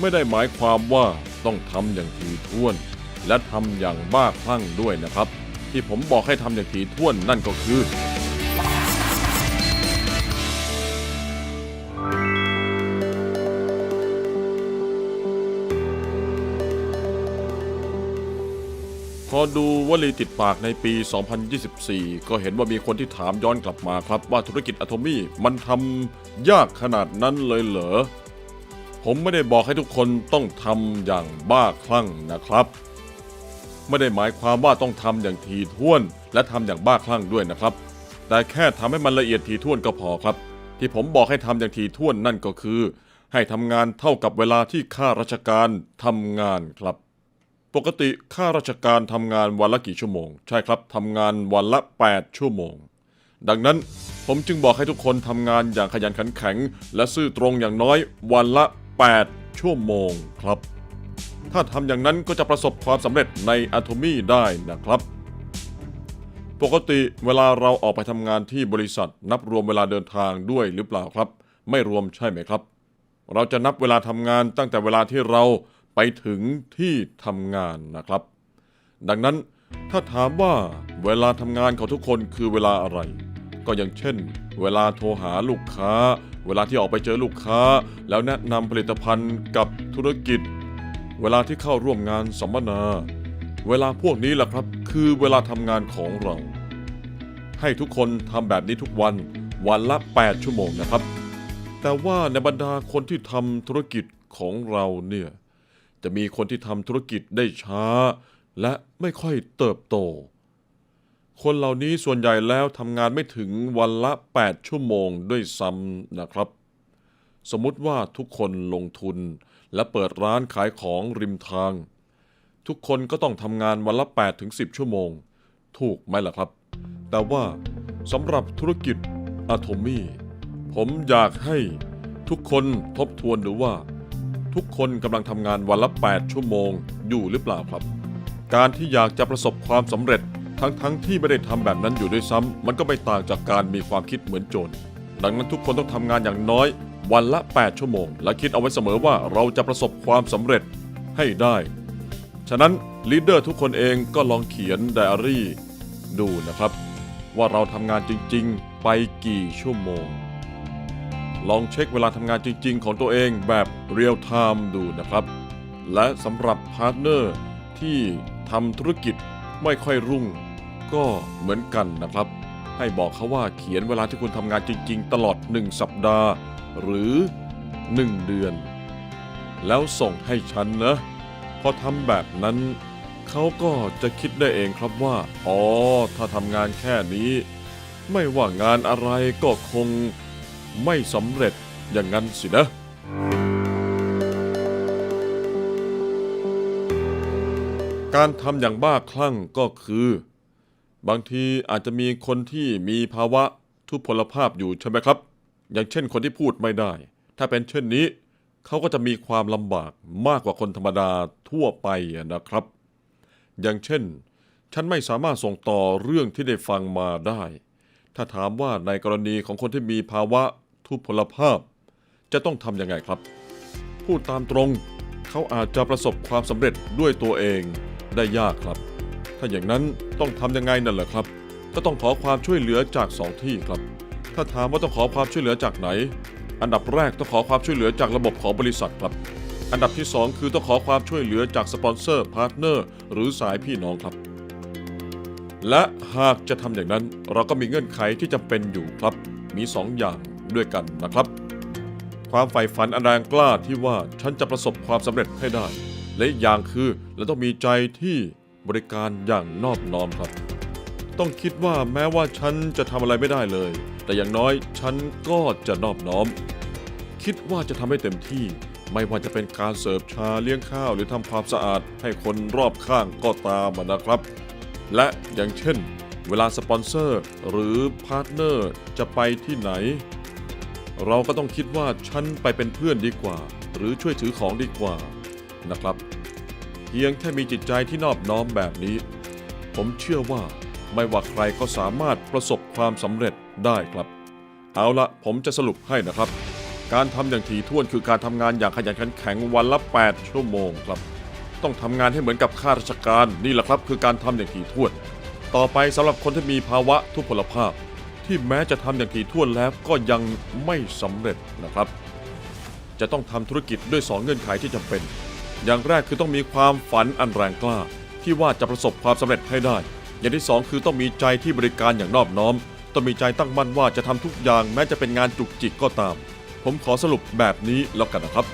ไม่ได้หมายความว่าต้องทำอย่างถี่ถ้วน และทำอย่างบ้าคลั่งด้วยนะครับ ที่ผมบอกให้ทำอย่างถี่ถ้วนนั่นก็คือ พอดูวลีติดปากในปี 2024 ก็เห็นว่ามีคนที่ถามย้อนกลับมาครับว่าธุรกิจอะโทมี่มันทำยากขนาดนั้นเลยเหรอ ผมไม่ได้บอกให้ทุกคนต้องทำอย่างบ้าคลั่งนะครับ ไม่ได้หมายความว่าต้องทำอย่างถี่ถ้วน และทำอย่างบ้าคลั่งด้วยนะครับ แต่แค่ทำให้มันละเอียดถี่ถ้วนก็พอครับ ที่ผมบอกให้ทำอย่างถี่ถ้วนนั่นก็คือ ให้ทำงานเท่ากับเวลาที่ข้าราชการทำงานครับ ปกติข้าราชการทำงานวันละกี่ชั่วโมง ใช่ครับทำงานวันละ 8 ชั่วโมงดังนั้นผมจึงบอกให้ทุกคนทำงานอย่างขยันขันแข็ง และซื่อตรงอย่างน้อยวันละ 8 ชั่วโมงครับ ถ้าทำอย่างนั้นก็จะประสบความสำเร็จในอะโทมี่ได้นะครับ ปกติเวลาเราออกไปทำงานที่บริษัทนับรวมเวลาเดินทางด้วยหรือเปล่าครับ ไม่รวมใช่ไหมครับ เราจะนับเวลาทำงานตั้งแต่เวลาที่เราไปถึงที่ทำงานนะครับ ดังนั้นถ้าถามว่าเวลาทำงานของทุกคนคือเวลาอะไร ก็อย่างเช่น เวลาโทรหาลูกค้า เวลาที่ออกไปเจอลูกค้า แล้วแนะนำผลิตภัณฑ์กับธุรกิจ เวลาที่เข้าร่วมงานสัมมนา เวลาพวกนี้แหละครับ คือเวลาทำงานของเรา ให้ทุกคนทำแบบนี้ทุกวันวันละ 8 ชั่วโมงนะครับ แต่ว่าในบรรดาคนที่ทำธุรกิจของเราเนี่ยจะมีคนที่ทำธุรกิจได้ช้า และไม่ค่อยเติบโต คนเหล่านี้ส่วนใหญ่แล้วทำงานไม่ถึงวันละ 8 ชั่วโมงด้วยซ้ำนะครับ สมมติว่าทุกคนลงทุนและเปิดร้านขายของริมทาง ทุกคนก็ต้องทำงานวันละ 8 ถึง 10 ชั่วโมง ถูกไหมล่ะครับ แต่ว่าสำหรับธุรกิจอะโทมี่ผมอยากให้ทุกคนทบทวนดูว่า ทุกคนกำลังทำงานวันละ 8 ชั่วโมงอยู่หรือเปล่าครับ การที่อยากจะประสบความสำเร็จ ทั้งๆทที่ไม่ได้ทำแบบนั้นอยู่ด้วยซ้ำมันก็ไม่ต่างจากการมีความคิดเหมือนโจร ดังนั้นทุกคนต้องทำงานอย่างน้อย วันละ 8 ชั่วโมง และคิดเอาไว้เสมอว่าเราจะประสบความสำเร็จให้ได้ ฉะนั้นลีดเดอร์ทุกคนเองก็ลองเขียนไดอารี่ ดูนะครับ ว่าเราทำงานจริงๆ ไปกี่ชั่วโมง ลองเช็คเวลาทำงานจริงๆ ของตัวเองแบบเรียลไทม์ดูนะครับ และสำหรับพาร์ทเนอร์ที่ทำธุรกิจ ไม่ค่อยรุ่ง ก็เหมือนกันนะครับ ให้บอกเขาว่าเขียนเวลาที่คุณทำงานจริง ๆ ตลอด 1 สัปดาห์ หรือ 1 เดือน แล้วส่งให้ฉันนะพอทำแบบนั้น เขาก็จะคิดได้เองครับว่า อ๋อ ถ้าทำงานแค่นี้ ไม่ว่างานอะไรก็คงไม่สำเร็จอย่างนั้นสินะ การทำอย่างบ้าคลั่งก็คือ บางทีอาจจะมีคนที่มีภาวะทุพพลภาพอยู่ใช่ไหมครับ อย่างเช่นคนที่พูดไม่ได้ ถ้าเป็นเช่นนี้ เขาก็จะมีความลำบากมากกว่าคนธรรมดาทั่วไปนะครับ อย่างเช่น ฉันไม่สามารถส่งต่อเรื่องที่ได้ฟังมาได้ ถ้าถามว่าในกรณีของคนที่มีภาวะทุพพลภาพ จะต้องทำยังไงครับ พูดตามตรงเขาอาจจะประสบความสำเร็จด้วยตัวเอง ได้ยากครับ ถ้าอย่างนั้นต้องทำยังไงนั่นแหละครับ ก็ต้องขอความช่วยเหลือจากสองที่ครับ ถ้าถามว่าต้องขอความช่วยเหลือจากไหน อันดับแรกต้องขอความช่วยเหลือจากระบบของบริษัทครับ อันดับที่สองคือต้องขอความช่วยเหลือจากสปอนเซอร์พาร์ทเนอร์หรือสายพี่น้องครับ และหากจะทำอย่างนั้นเราก็มีเงื่อนไขที่จำเป็นอยู่ครับ มีสองอย่างด้วยกันนะครับ ความใฝ่ฝันอันแรงกล้าที่ว่าฉันจะประสบความสำเร็จให้ได้ และอีกอย่างคือเราต้องมีใจที่บริการอย่างนอบน้อมครับ ต้องคิดว่าแม้ว่าฉันจะทำอะไรไม่ได้เลย แต่อย่างน้อยฉันก็จะนอบน้อม คิดว่าจะทำให้เต็มที่ ไม่ว่าจะเป็นการเสิร์ฟชาเลี้ยงข้าว หรือทำความสะอาดให้คนรอบข้างก็ตามนะครับ และอย่างเช่น เวลาสปอนเซอร์หรือพาร์ทเนอร์จะไปที่ไหน เราก็ต้องคิดว่าฉันไปเป็นเพื่อนดีกว่า หรือช่วยถือของดีกว่า นะครับ เพียงแค่มีจิตใจที่นอบน้อมแบบนี้ ผมเชื่อว่าไม่ว่าใครก็สามารถประสบความสำเร็จได้ครับ เอาละผมจะสรุปให้นะครับ การทำอย่างถี่ถ้วนคือการทำงานอย่างขยันขันแข็งวันละ 8 ชั่วโมงครับ ต้องทำงานให้เหมือนกับข้าราชการนี่แหละครับ คือการทำอย่างถี่ถ้วน ต่อไปสำหรับคนที่มีภาวะทุพพลภาพ ที่แม้จะทำอย่างถี่ถ้วนแล้วก็ยังไม่สำเร็จนะครับ จะต้องทำธุรกิจด้วยสองเงื่อนไขที่จำเป็น อย่างแรกคือต้องมีความฝันอันแรงกล้า ที่ว่าจะประสบความสำเร็จให้ได้ อย่างที่สองคือต้องมีใจที่บริการอย่างนอบน้อม ต้องมีใจตั้งมั่นว่าจะทำทุกอย่างแม้จะเป็นงานจุกจิกก็ตาม ผมขอสรุปแบบนี้แล้วกันนะครับ